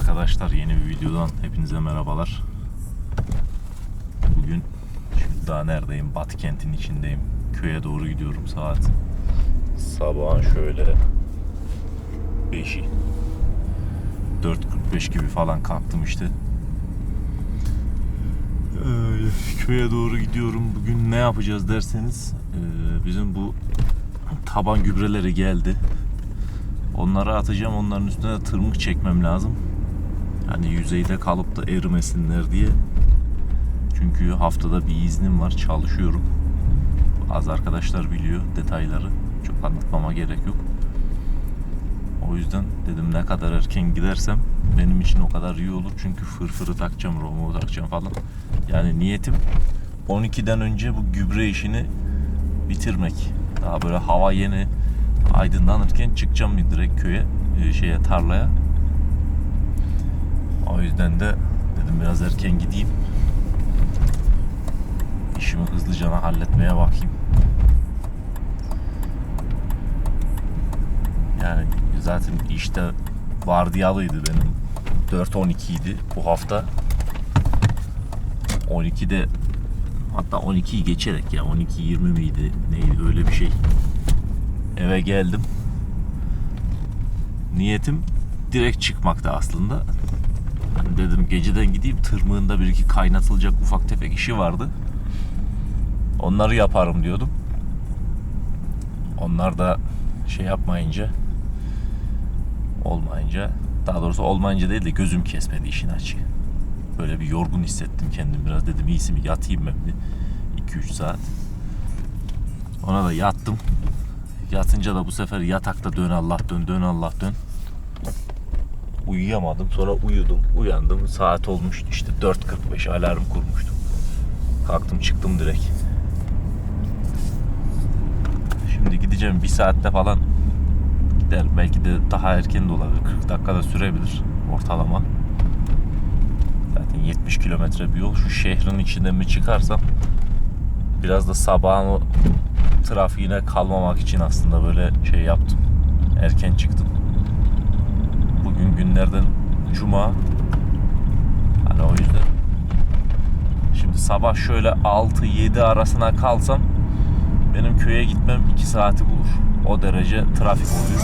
arkadaşlar yeni bir videodan hepinize merhabalar. Bugün şimdi daha neredeyim? Batı kentin içindeyim. Köye doğru gidiyorum saat. Sabahın şöyle 5'i. 4.45 gibi falan kalktım işte. Ee, köye doğru gidiyorum. Bugün ne yapacağız derseniz ee, bizim bu taban gübreleri geldi. Onları atacağım. Onların üstüne de tırmık çekmem lazım. Yani yüzeyde kalıp da erimesinler diye. Çünkü haftada bir iznim var. Çalışıyorum. Az arkadaşlar biliyor detayları. Çok anlatmama gerek yok. O yüzden dedim ne kadar erken gidersem benim için o kadar iyi olur. Çünkü fırfırı takacağım, romuğu takacağım falan. Yani niyetim 12'den önce bu gübre işini bitirmek. Daha böyle hava yeni aydınlanırken çıkacağım bir direkt köye, e, şeye tarlaya. O yüzden de dedim biraz erken gideyim. İşimi hızlıca halletmeye bakayım. Yani zaten işte vardiyalıydı benim. 4-12 idi bu hafta. 12'de hatta 12'yi geçerek ya 12-20 miydi neydi öyle bir şey. Eve geldim. Niyetim direkt çıkmakta aslında. Dedim geceden gideyim tırmığında bir iki kaynatılacak ufak tefek işi vardı. Onları yaparım diyordum. Onlar da şey yapmayınca olmayınca daha doğrusu olmayınca değil de gözüm kesmedi işin açığı. Böyle bir yorgun hissettim kendim biraz dedim iyisi mi yatayım ben bir 2-3 saat. Ona da yattım. Yatınca da bu sefer yatakta dön Allah dön dön Allah dön. Uyuyamadım. Sonra uyudum. Uyandım. Saat olmuştu işte 4.45 alarm kurmuştum. Kalktım çıktım direkt. Şimdi gideceğim bir saatte falan gider. Belki de daha erken de olabilir. 40 dakikada sürebilir ortalama. Zaten 70 kilometre bir yol. Şu şehrin içinde mi çıkarsam biraz da sabahın o trafiğine kalmamak için aslında böyle şey yaptım. Erken çıktım. Günlerden cuma. Hani o yüzden. Şimdi sabah şöyle 6-7 arasına kalsam benim köye gitmem 2 saati bulur. O derece trafik oluyor.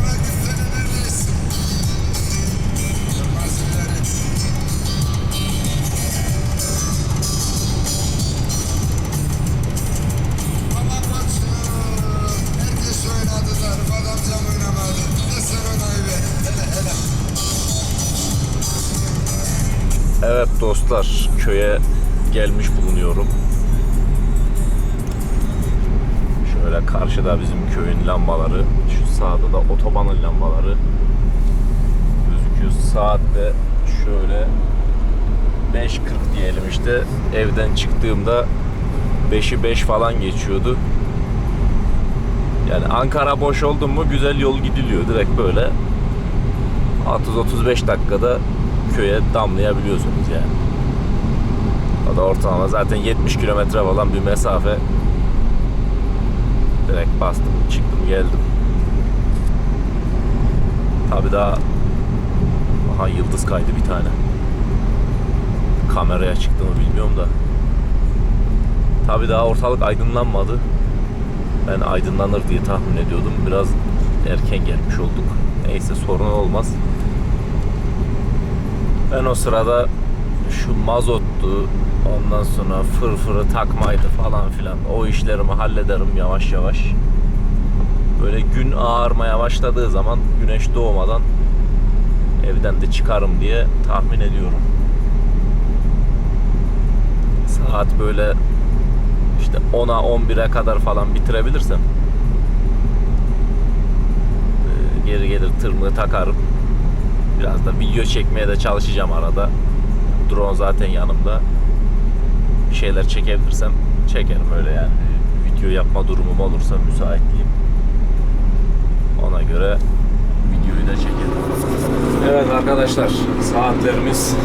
Dostlar köye gelmiş bulunuyorum. Şöyle karşıda bizim köyün lambaları, şu sağda da otobanın lambaları gözüküyor. Saatte şöyle 5.40 diyelim işte evden çıktığımda 5'i 5 falan geçiyordu. Yani Ankara boş oldun mu güzel yol gidiliyor direkt böyle 30-35 dakikada köye damlayabiliyorsunuz yani. O da ortalama zaten 70 kilometre olan bir mesafe. Direkt bastım, çıktım, geldim. Tabi daha aha yıldız kaydı bir tane. Kameraya çıktı mı bilmiyorum da. Tabi daha ortalık aydınlanmadı. Ben aydınlanır diye tahmin ediyordum. Biraz erken gelmiş olduk. Neyse sorun olmaz. Ben o sırada şu mazottu, ondan sonra fırfırı takmaydı falan filan o işlerimi hallederim yavaş yavaş. Böyle gün ağarmaya başladığı zaman güneş doğmadan evden de çıkarım diye tahmin ediyorum. Saat böyle işte 10'a 11'e kadar falan bitirebilirsem e, geri gelir tırmığı takarım. Biraz da video çekmeye de çalışacağım arada. Drone zaten yanımda. Bir şeyler çekebilirsem çekerim öyle yani. Video yapma durumum olursa müsaitliğim. Ona göre videoyu da çekerim. Evet arkadaşlar saatlerimiz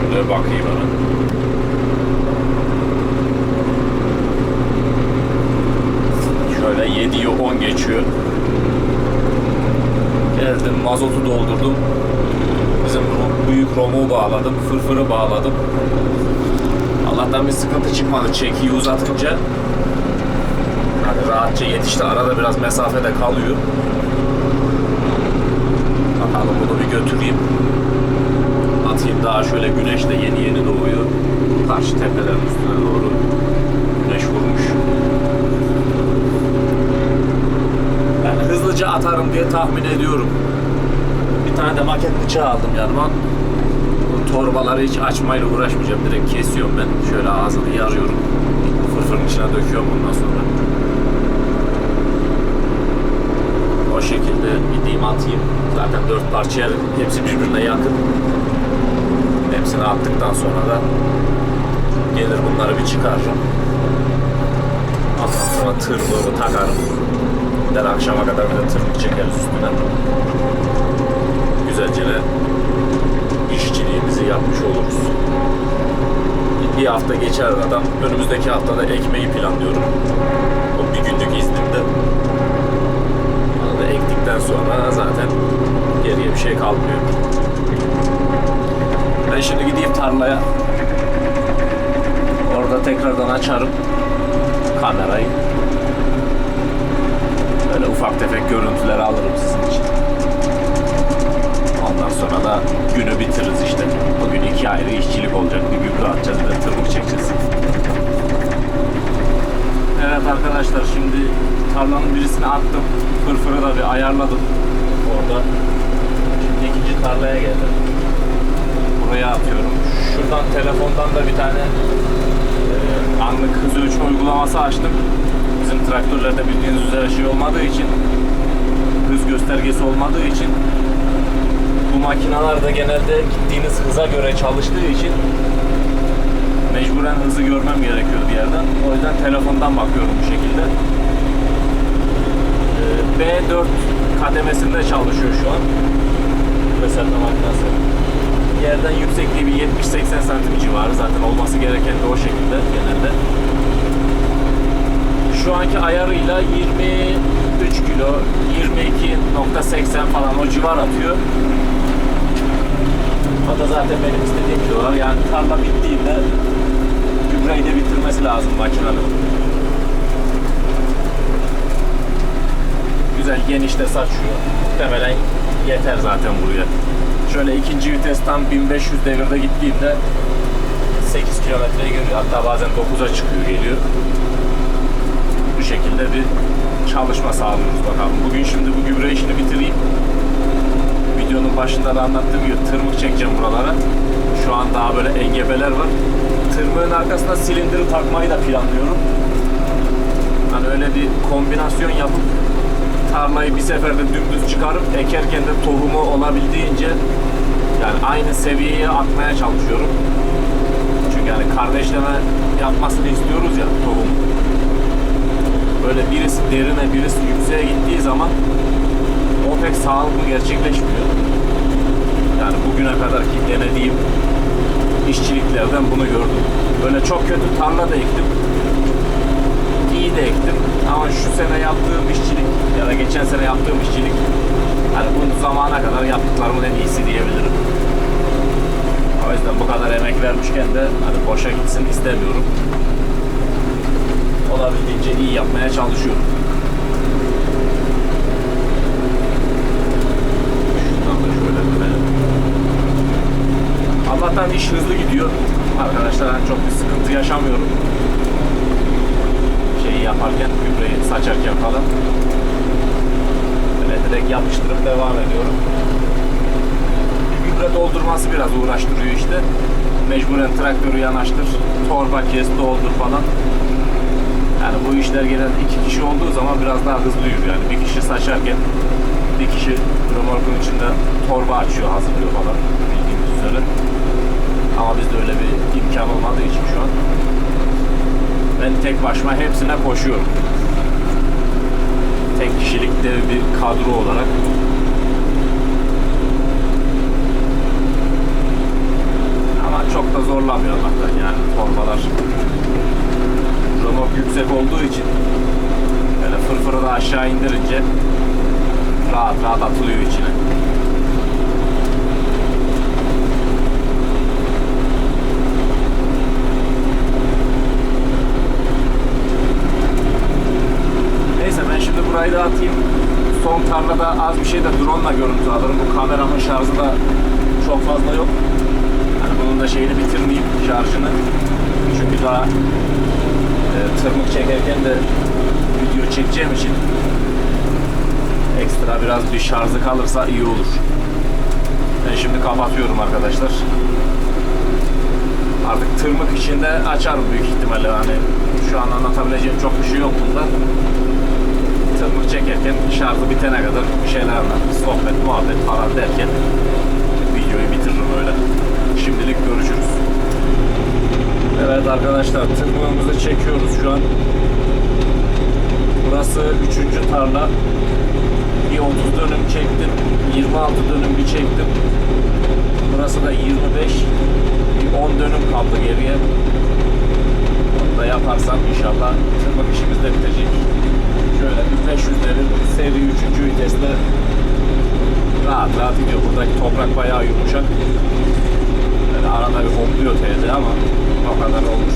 şöyle bakayım hemen. Şöyle 7'yi 10 geçiyor. Geldim mazotu doldurdum. Bizim Kromu bağladım, fırfırı bağladım. Allah'tan bir sıkıntı çıkmadı çekiyi uzatınca. Hani rahatça yetişti. Arada biraz mesafede kalıyor. Bakalım bunu bir götüreyim. Atayım daha şöyle güneş de yeni yeni doğuyor. Karşı tepelerin üstüne doğru güneş vurmuş. Yani hızlıca atarım diye tahmin ediyorum. Tane de maket bıçağı aldım yanıma. Bu torbaları hiç açmayla uğraşmayacağım. Direkt kesiyorum ben. Şöyle ağzını yarıyorum. Fırfırın içine döküyorum ondan sonra. O şekilde gideyim atayım. Zaten dört parçaya hepsi birbirine yakın. Hepsini attıktan sonra da gelir bunları bir çıkarırım. Ondan sonra tırmığımı takarım. Gider akşama kadar bir de tırmık çekeriz üstüne. Güzelce de işçiliğimizi yapmış oluruz. Bir hafta geçer adam. Önümüzdeki haftada ekmeği planlıyorum. O bir günlük iznimde. Onu da ektikten sonra zaten geriye bir şey kalmıyor. Ben şimdi gideyim tarlaya. Orada tekrardan açarım kamerayı. Böyle ufak tefek görüntüler alırım sizin için. Ondan sonra da günü bitiririz işte. Bugün iki ayrı işçilik olacak. Bir gübre atacağız, bir de tırmık çekeceğiz. Evet arkadaşlar şimdi tarlanın birisini attım. Fırfırı da bir ayarladım. Orada. Şimdi ikinci tarlaya geldim. Buraya atıyorum. Şuradan telefondan da bir tane e, anlık hız ölçme uygulaması açtım. Bizim traktörlerde bildiğiniz üzere şey olmadığı için hız göstergesi olmadığı için makineler de genelde gittiğiniz hıza göre çalıştığı için mecburen hızı görmem gerekiyor bir yerden. O yüzden telefondan bakıyorum bu şekilde. Ee, B4 kademesinde çalışıyor şu an. Veselme makinesi. Yerden yüksekliği bir 70-80 santim civarı zaten olması gereken de o şekilde genelde. Şu anki ayarıyla 23 kilo, 22.80 falan o civar atıyor. O da zaten benim istediğim kilolar. Yani tarla bittiğinde gübreyi de bitirmesi lazım makinenin. Güzel geniş de saçıyor. Muhtemelen yeter zaten buraya. Şöyle ikinci vites tam 1500 devirde gittiğimde 8 kilometreye geliyor. Hatta bazen 9'a çıkıyor geliyor. Bu şekilde bir çalışma sağlıyoruz bakalım. Bugün şimdi bu gübre işini bitireyim videonun başında da anlattığım gibi tırmık çekeceğim buralara. Şu an daha böyle engebeler var. Tırmığın arkasına silindiri takmayı da planlıyorum. Hani öyle bir kombinasyon yapıp tarlayı bir seferde dümdüz çıkarıp ekerken de tohumu olabildiğince yani aynı seviyeye atmaya çalışıyorum. Çünkü yani kardeşleme yapmasını istiyoruz ya tohum. Böyle birisi derine birisi yükseğe gittiği zaman pek sağlıklı gerçekleşmiyor. Yani bugüne kadar ki denediğim işçiliklerden bunu gördüm. Böyle çok kötü tarla da ektim. İyi de ektim. Ama şu sene yaptığım işçilik ya da geçen sene yaptığım işçilik hani bu zamana kadar yaptıklarımın en iyisi diyebilirim. O yüzden bu kadar emek vermişken de hani boşa gitsin istemiyorum. Olabildiğince iyi yapmaya çalışıyorum. Şuradan da şöyle dönelim. Allah'tan iş hızlı gidiyor. Arkadaşlar ben çok bir sıkıntı yaşamıyorum. Şeyi yaparken, gübreyi saçarken falan. Böyle direkt yapıştırıp devam ediyorum. Gübre doldurması biraz uğraştırıyor işte. Mecburen traktörü yanaştır, torba kes, doldur falan. Yani bu işler genelde iki kişi olduğu zaman biraz daha hızlı yürüyor. Yani bir kişi saçarken bir kişi römorkun içinde torba açıyor, hazırlıyor falan bildiğiniz üzere. Ama bizde öyle bir imkan olmadığı için şu an ben tek başıma hepsine koşuyorum. Tek kişilik dev bir kadro olarak ama çok da zorlamıyor Allah'tan yani torbalar römork yüksek olduğu için böyle fırfırı da aşağı indirince rahat rahat atılıyor içine. Arada az bir şey de drone ile görüntü alırım. Bu kameramın şarjı da çok fazla yok. Hani bunun da şeyini bitirmeyeyim şarjını. Çünkü daha e, tırmık çekerken de video çekeceğim için ekstra biraz bir şarjı kalırsa iyi olur. Ben şimdi kapatıyorum arkadaşlar. Artık tırmık içinde açarım büyük ihtimalle hani şu an anlatabileceğim çok bir şey yok bunda. Tırmık çekerken şarjı bitene kadar bir şeyler anlatır. Sohbet, muhabbet falan derken videoyu bitiririm öyle. Şimdilik görüşürüz. Evet arkadaşlar tırmığımızı çekiyoruz şu an. Burası 3. tarla. Bir 30 dönüm çektim. 26 dönüm bir çektim. Burası da 25. Bir 10 dönüm kaldı geriye. Onu da yaparsam inşallah tırmık işimiz de bitecek. Şöyle bir 500'lerin seri 3. vitesle rahat rahat gidiyor. Buradaki toprak bayağı yumuşak. Böyle arada bir hopluyor teyze ama o kadar olmuş.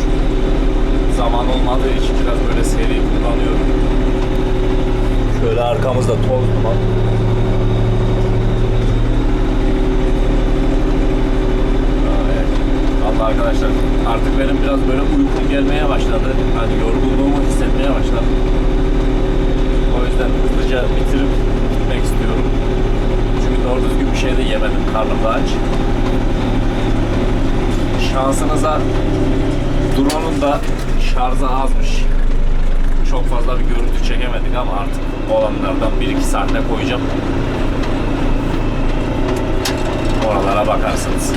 Zaman olmadığı için biraz böyle seri kullanıyorum. Şöyle arkamızda toz duman. Vallahi arkadaşlar artık benim biraz böyle uykum gelmeye başladı. Hani yorgunluğumu hissetmeye başladım. Yüzden hızlıca bitirip gitmek istiyorum. Çünkü doğru düzgün bir şey de yemedim. Karnım da aç. Şansınıza drone'un da şarjı azmış. Çok fazla bir görüntü çekemedik ama artık olanlardan 1-2 sahne koyacağım. Oralara bakarsınız.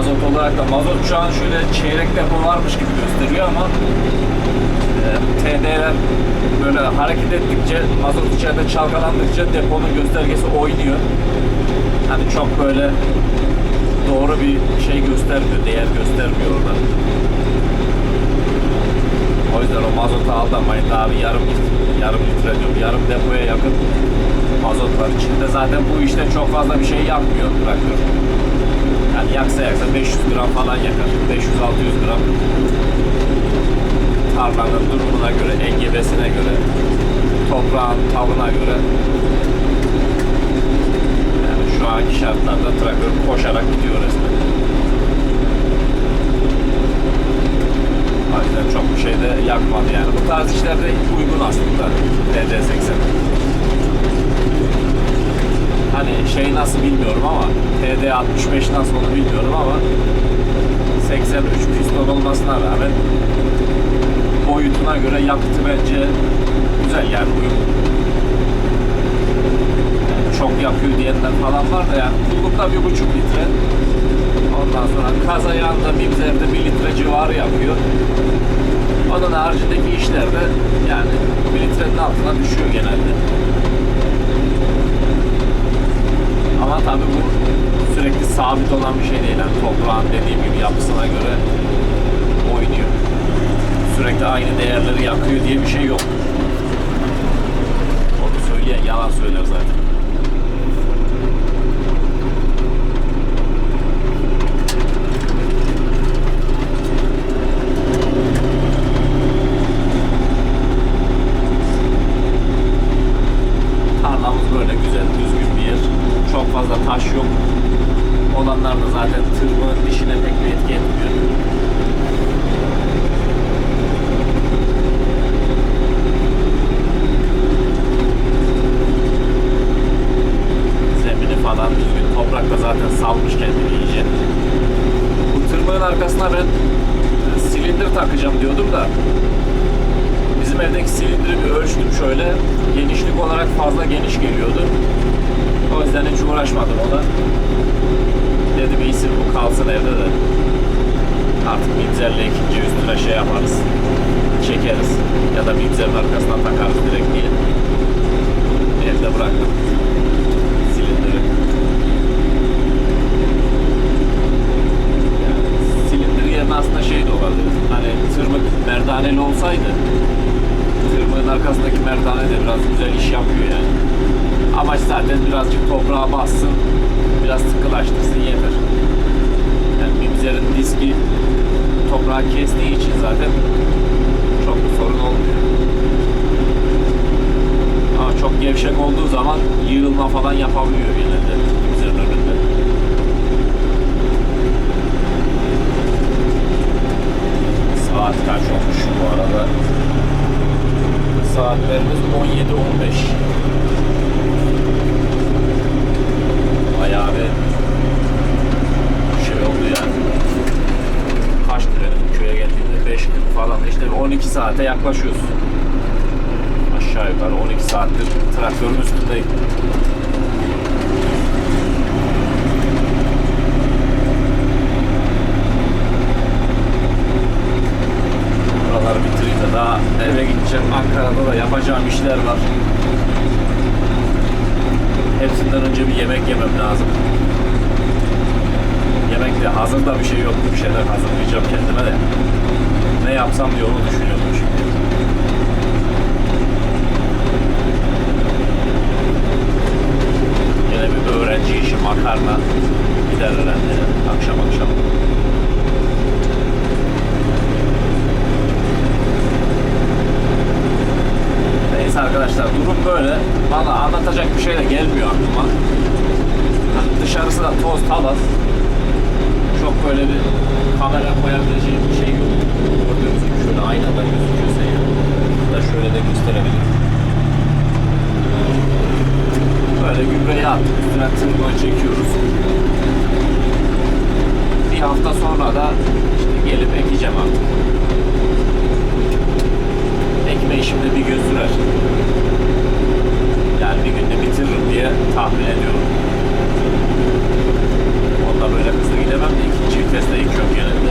Mazot olarak da mazot şu an şöyle çeyrek depo varmış gibi gösteriyor ama e, TD'ler böyle hareket ettikçe mazot içeride çalkalandıkça deponun göstergesi oynuyor. Hani çok böyle doğru bir şey göstermiyor, değer göstermiyor orada. O yüzden o mazota aldanmayın daha bir yarım yarım litre diyorum, yarım depoya yakın mazot var içinde. Zaten bu işte çok fazla bir şey yakmıyor traktör. Yaksa yaksa 500 gram falan yakar. 500-600 gram. Tarlanın durumuna göre, engebesine göre, toprağın tavına göre. Yani şu anki şartlarda traktör koşarak gidiyor resmen. Yüzden çok bir şey de yakmadı yani. Bu tarz işlerde uygun aslında DD80. Hani şey nasıl bilmiyorum ama TD65 nasıl onu bilmiyorum ama 83 piston olmasına rağmen boyutuna göre yakıtı bence güzel yani. Yani çok yakıyor diyenler falan var da yani kullukta bir buçuk litre ondan sonra kaz ayağında mimzerde bir litre civarı yapıyor. Onun haricindeki işlerde yani bir litrenin altına düşüyor genelde. Ama tabii bu sürekli sabit olan bir şey değil. Yani toprağın dediğim gibi yapısına göre oynuyor. Sürekli aynı değerleri yakıyor diye bir şey yok. Onu söyleyen yalan söyler zaten. Tarlamız böyle güzel, düzgün bir yer. Çok fazla taş yok. Olanlar da zaten tırmığın dişine pek bir etki etmiyor. Zemini falan düzgün. Toprak da zaten salmış kendini iyice. Bu tırmığın arkasına ben e, silindir takacağım diyordum da bizim evdeki silindiri bir ölçtüm şöyle. Genişlik olarak fazla geniş geliyordu. O yüzden hiç uğraşmadım ona. Dedim iyisi bu kalsın evde de. Artık mimzerle ikinci üstüne şey yaparız. Çekeriz. Ya da mimzerin arkasına takarız direkt diye. Evde bıraktım. Silindiri. Yani silindir yerine aslında şey de olabilir. Hani tırmık merdaneli olsaydı tırmığın arkasındaki merdane de biraz güzel iş yapıyor yani. Amaç zaten birazcık toprağa bassın, biraz sıkılaştırsın yeter. Yani mimzerin diski toprağı kestiği için zaten çok bir sorun olmuyor. Ama çok gevşek olduğu zaman yığılma falan yapabiliyor genelde bizlerin önünde. Saat kaç olmuş bu arada? Saatlerimiz 17.15. Bayağı bir şey oldu yani. Kaç benim köye geldiğimde 5 gün falan işte 12 saate yaklaşıyoruz. Aşağı yukarı 12 saattir traktörün üstündeyim. Buraları bitireyim de daha eve gideceğim. Ankara'da da işler var. Hepsinden önce bir yemek yemem lazım. Yemekte hazır da bir şey yok. Bir şeyler hazırlayacağım kendime de. Ne yapsam diye onu düşünüyorum şimdi. Yine bir öğrenci işi makarna gider herhalde akşam akşam. Neyse arkadaşlar durum böyle. Valla anlatacak bir şey de gelmiyor aklıma. Hani dışarısı da toz talas. Çok böyle bir kamera koyabileceğim bir şey yok. Gördüğünüz gibi şöyle aynada gözüküyorsa ya. Da şöyle de gösterebilirim. Böyle gübreyi attık. Üstüne tırmığı çekiyoruz. Bir hafta sonra da işte gelip ekeceğim artık. Ekme işimde bir sürer. Yani bir günde bitiririm diye tahmin ediyorum. Onda böyle hızlı gidemem de ikinci viteste ekiyorum genelde.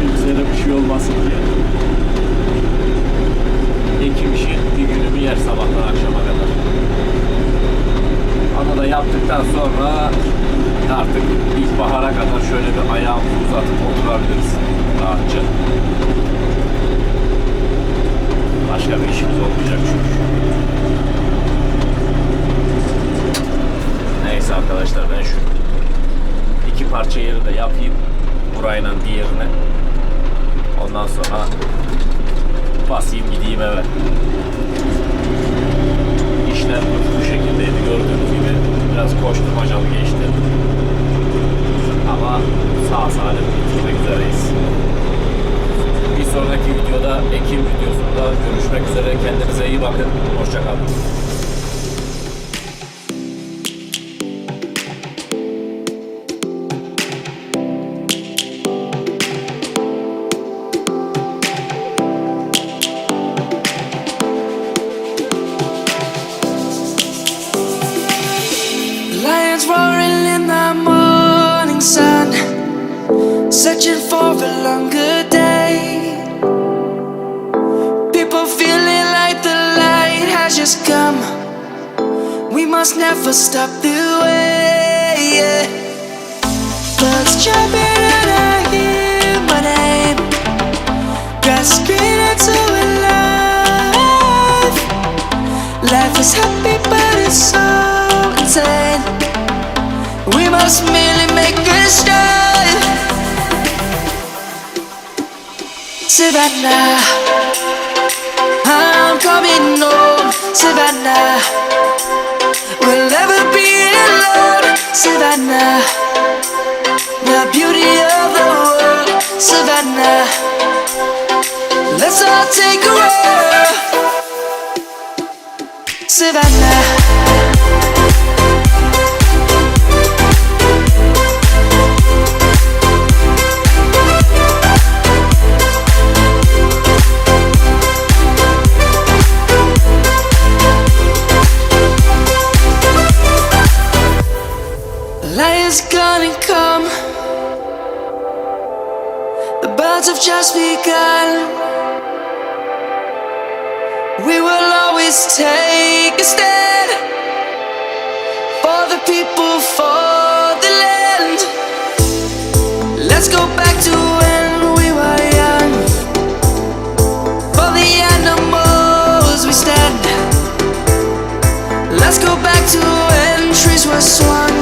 Bilgisayara bir şey olmasın diye. Ekim işi bir günümü yer sabahtan akşama kadar. Onu da yaptıktan sonra artık ilkbahara kadar şöyle bir ayağımızı uzatıp oturabiliriz rahatça. Stop the way. Yeah. Jumping and I hear my name, grasping into a life. Life is happy, but it's so insane. We must merely make a start. Savannah, I'm coming home. Savannah, we'll. Savannah, the beauty of the world. Savannah, let's all take a walk. Savannah. Just begun. We will always take a stand for the people, for the land. Let's go back to when we were young. For the animals we stand. Let's go back to when trees were swung.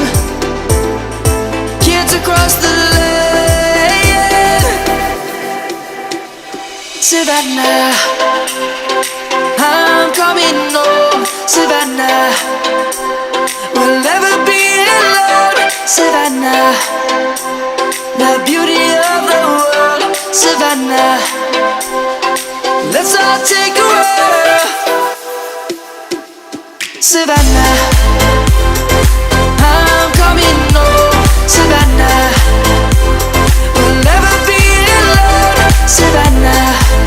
Kids across the land. Savannah. I'm coming home, Savannah. We'll never be alone, Savannah. The beauty of the world, Savannah. Let's all take a walk, Savannah. I'm coming home, Savannah. We'll never be alone, Savannah.